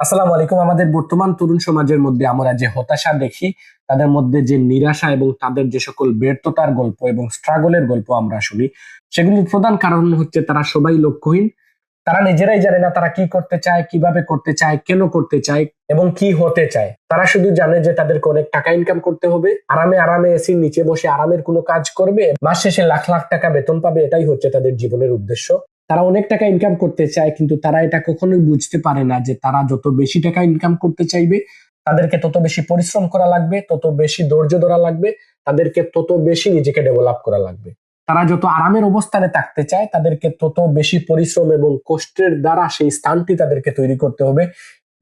আসসালামু আলাইকুম। আমাদের বর্তমান তরুণ সমাজের মধ্যে আমরা যে হতাশা দেখি, তাদের মধ্যে যে নিরাশা এবং তাদের যে সকল ব্যর্থতার গল্প এবং স্ট্রাগলের গল্প আমরা শুনি, সেগুলির প্রধান কারণ হচ্ছে তারা সবাই লক্ষ্যহীন। তারা নিজেরাই জানে না তারা কি করতে চায়, কীভাবে করতে চায়, কেন করতে চায় এবং কি হতে চায়। তারা শুধু জানে যে তাদেরকে অনেক টাকা ইনকাম করতে হবে। আরামে আরামে এসির নিচে বসে আরামের কোনো কাজ করবে। মাস শেষে লাখ লাখ টাকা বেতন পাবে, এটাই হচ্ছে তাদের জীবনের উদ্দেশ্য। তারা অনেক টাকা ইনকাম করতে চায়, কিন্তু তারা এটা কখনোই বুঝতে পারে না যে তারা যত বেশি টাকা ইনকাম করতে চাইবে, তাদেরকে তত বেশি পরিশ্রম করা লাগবে, তত বেশি ধৈর্য ধরা লাগবে, তাদেরকে তত বেশি নিজেকে ডেভেলপ করা লাগবে। তারা যত আরামের অবস্থানে থাকতে চায়, তাদেরকে তত বেশি পরিশ্রম এবং কষ্টের দ্বারা সেই স্থানটি তাদেরকে তৈরি করতে হবে।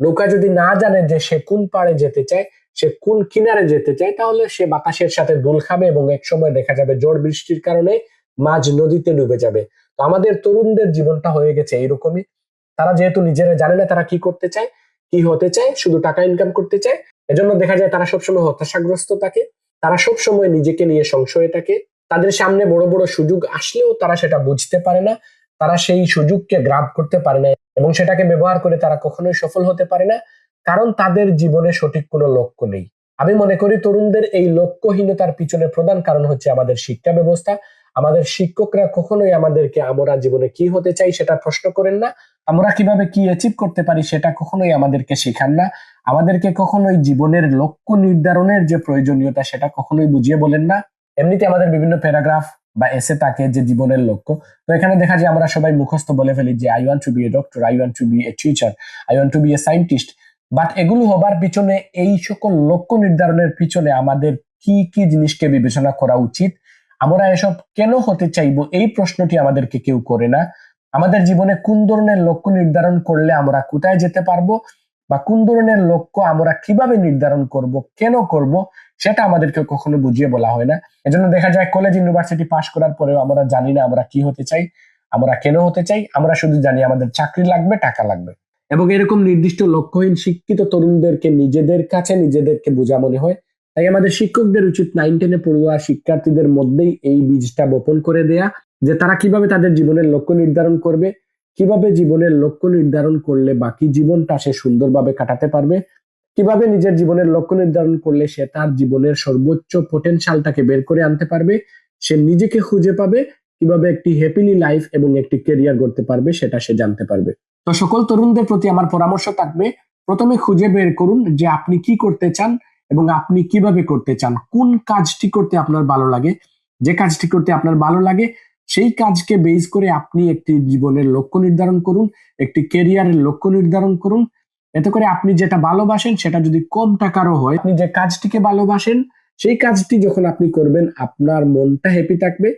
নৌকা যদি না জানে যে সে কোন পাড়ে যেতে চায়, সে কোন কিনারে যেতে চায়, তাহলে সে বাতাসের সাথে দোল খাবে এবং এক সময় দেখা যাবে ঝড় বৃষ্টির কারণে মাঝ নদীতে ডুবে যাবে। আমাদের তরুণদের জীবনটা হয়ে গেছে এইরকমই। তারা যেহেতু নিজেরা জানে না তারা কি করতে চায়, কি হতে চায়, শুধু টাকা ইনকাম করতে চায়, এজন্য দেখা যায় তারা সবসময় হতাশাগ্রস্ত থাকে। তারা সবসময় নিজেকে নিয়ে সংশয়ে থাকে। তাদের সামনে বড় বড় সুযোগ আসলেও তারা সেটা বুঝতে পারে না। তারা সেই সুযোগকে গ্রাব করতে পারে না এবং সেটাকে ব্যবহার করে তারা কখনোই সফল হতে পারে না। কারণ তাদের জীবনে সঠিক কোনো লক্ষ্য নেই। আমি মনে করি তরুণদের এই লক্ষ্যহীনতার পিছনে প্রধান কারণ হচ্ছে আমাদের শিক্ষা ব্যবস্থা। আমাদের শিক্ষকরা কখনোই আমাদেরকে আমরা জীবনে কি হতে চাই সেটা প্রশ্ন করেন না। আমরা কীভাবে কি অ্যাচিভ করতে পারি সেটা কখনোই আমাদেরকে শেখান না। আমাদেরকে কখনোই জীবনের লক্ষ্য নির্ধারণের যে প্রয়োজনীয়তা সেটা কখনোই বুঝিয়ে বলেন না। এমনিতে আমাদের বিভিন্ন প্যারাগ্রাফ বা এসে থাকে যে জীবনের লক্ষ্য। তো এখানে দেখা যায় আমরা সবাই মুখস্থ বলে ফেলি যে I want to be a doctor I want to be a teacher I want to be a scientist but এগুলো হবার পিছনে এই সকল লক্ষ্য নির্ধারণের পিছনে আমাদের কি কি জিনিসকে বিবেচনা করা উচিত? আমরা এসব কেন হতে চাইব? এই প্রশ্নটি আমাদেরকে কেউ করে না। আমাদের জীবনে কোন ধরনের লক্ষ্য নির্ধারণ করলে আমরা কোথায় যেতে পারব? বা কোন ধরনের লক্ষ্য আমরা কীভাবে নির্ধারণ করব? কেন করব? সেটা আমাদেরকে কখনো বুঝিয়ে বলা হয় না। এজন্য দেখা যায় কলেজ ইউনিভার্সিটি পাশ করার পরেও আমরা জানি না আমরা কি হতে চাই, আমরা কেন হতে চাই, আমরা শুধু জানি আমাদের চাকরি লাগবে, টাকা লাগবে। এবং এরকম নির্দিষ্ট লক্ষ্যহীন শিক্ষিত তরুণদেরকে নিজেদের কাছে নিজেদেরকে বোঝা মনে হয়। তাই আমাদের শিক্ষকদের উচিত নাইন টেনে পড়ুয়া শিক্ষার্থীদের মধ্যেই এই বীজটা বপন করে দেয়া, যে তারা কীভাবে তাদের জীবনের লক্ষ্য নির্ধারণ করবে, কীভাবে জীবনের লক্ষ্য নির্ধারণ করলে বাকি জীবনটা সে সুন্দরভাবে কাটাতে পারবে, কীভাবে নিজের জীবনের লক্ষ্য নির্ধারণ করলে সে তার জীবনের সর্বোচ্চ পোটেনশিয়ালটাকে বের করে আনতে পারবে, সে নিজেকে খুঁজে পাবে, কীভাবে একটি হ্যাপিলি লাইফ এবং একটি কেরিয়ার করতে পারবে সেটা সে জানতে পারবে। তো সকল তরুণদের প্রতি আমার পরামর্শ থাকবে, প্রথমে খুঁজে বের করুন যে আপনি কি করতে চান এবং আপনি কীভাবে করতে চান? কোন কাজটি করতে আপনার ভালো লাগে? যে কাজটি করতে আপনার ভালো লাগে, সেই কাজকে বেস করে আপনি একটি জীবনের লক্ষ্য নির্ধারণ করুন, একটি কেরিয়ারের লক্ষ্য নির্ধারণ করুন। এতে করে আপনি যেটা ভালোবাসেন, সেটা যদি কম টাকারও হয়, আপনি যে কাজটিকে ভালোবাসেন, সেই কাজটি যখন আপনি করবেন, আপনার মনটা হ্যাপি থাকবে,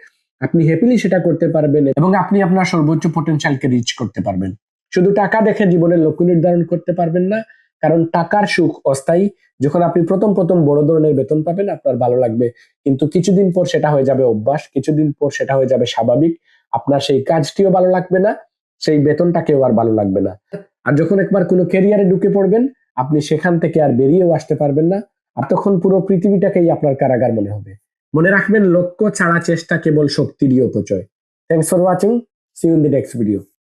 আপনি হ্যাপিলি সেটা করতে পারবেন এবং আপনি আপনার সর্বোচ্চ পটেনশিয়ালকে রিচ করতে পারবেন। শুধু টাকা দেখে জীবনের লক্ষ্য নির্ধারণ করতে পারবেন না কারণ টাকার সুখ অস্থায়ী। যখন আপনি প্রথম প্রথম বড় ধরনের বেতন পাবেন, আপনার ভালো লাগবে। কিন্তু কিছুদিন পর সেটা হয়ে যাবে অভ্যাস, কিছুদিন পর সেটা হয়ে যাবে স্বাভাবিক। আপনার সেই কাজটিও ভালো লাগবে না, সেই বেতনটাকেও আর ভালো লাগবে না। আর যখন একবার কোনো ক্যারিয়ারে ঢুকে পড়বেন, আপনি সেখান থেকে আর বেরিয়েও আসতে পারবেন না। আর তখন পুরো পৃথিবীটাকেই আপনার কারাগার মনে হবে। মনে রাখবেন, লক্ষ্য ছাড়া চেষ্টা কেবল শক্তিরই অপচয়। Thanks for watching see in the next video